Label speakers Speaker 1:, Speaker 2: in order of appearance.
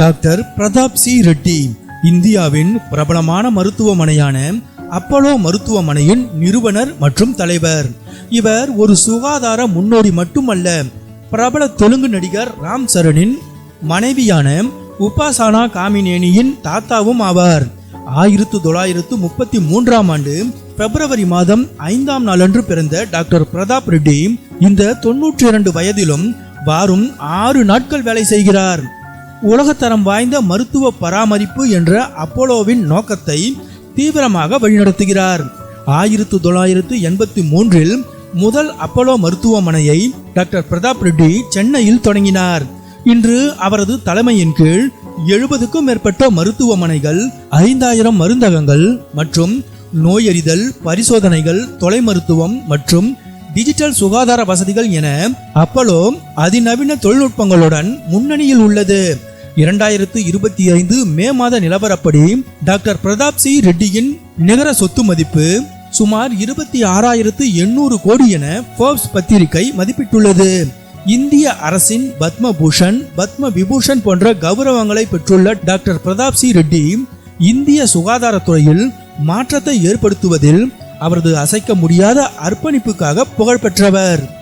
Speaker 1: Doctor Pratap C Reddy இந்தியாவின் பிரபலமான மருத்துவமனையான Apollo மருத்துவமனையின் நிறுவனர் மற்றும் தலைவர். இவர் ஒரு சுகாதார முன்னோடி மட்டுமல்ல பிரபல தெலுங்கு நடிகர் ராம் சரணின் மனைவியான உபாசானா காமினேனியின் தாத்தாவும் ஆவார். ஆயிரத்து தொள்ளாயிரத்து முப்பத்தி மூன்றாம் ஆண்டு பிப்ரவரி மாதம் ஐந்தாம் நாளன்று பிறந்த டாக்டர் பிரதாப் ரெட்டி இந்த தொன்னூற்றி இரண்டு வயதிலும் வாரும் ஆறு நாட்கள் வேலை செய்கிறார். உலகத்தரம் வாய்ந்த மருத்துவ பராமரிப்பு என்ற அப்போலோவின் நோக்கத்தை தீவிரமாக வழிநடத்துகிறார். ஆயிரத்து தொள்ளாயிரத்து எண்பத்தி மூன்றில் முதல் அப்போலோ மருத்துவமனையை டாக்டர் பிரதாப் ரெட்டி சென்னையில் தொடங்கினார். இன்று அவரது தலைமையின் கீழ் எழுபதுக்கும் மேற்பட்ட மருத்துவமனைகள் ஐந்தாயிரம் மருந்தகங்கள் மற்றும் நோயறிதல் பரிசோதனைகள் தொலை மருத்துவம் மற்றும் டிஜிட்டல் சுகாதார வசதிகள் என அப்பலோ அதிநவீன தொழில்நுட்பங்களுடன் முன்னணியில் உள்ளது. இரண்டாயிரத்து இருபத்தி ஐந்து மே மாத நிலவரப்படி டாக்டர் பிரதாப் சி ரெட்டியின் நிகர சொத்து மதிப்பு சுமார் இருபத்தி ஆறாயிரத்து எண்ணூறு கோடி என ஃபோர்ப்ஸ் பத்திரிகை மதிப்பிட்டுள்ளது. இந்திய அரசின் பத்ம பூஷன் பத்ம விபூஷன் போன்ற கௌரவங்களை பெற்றுள்ள டாக்டர் பிரதாப் சி ரெட்டி இந்திய சுகாதாரத்துறையில் மாற்றத்தை ஏற்படுத்துவதில் அவரது அசைக்க முடியாத அர்ப்பணிப்புக்காக புகழ்பெற்றவர்.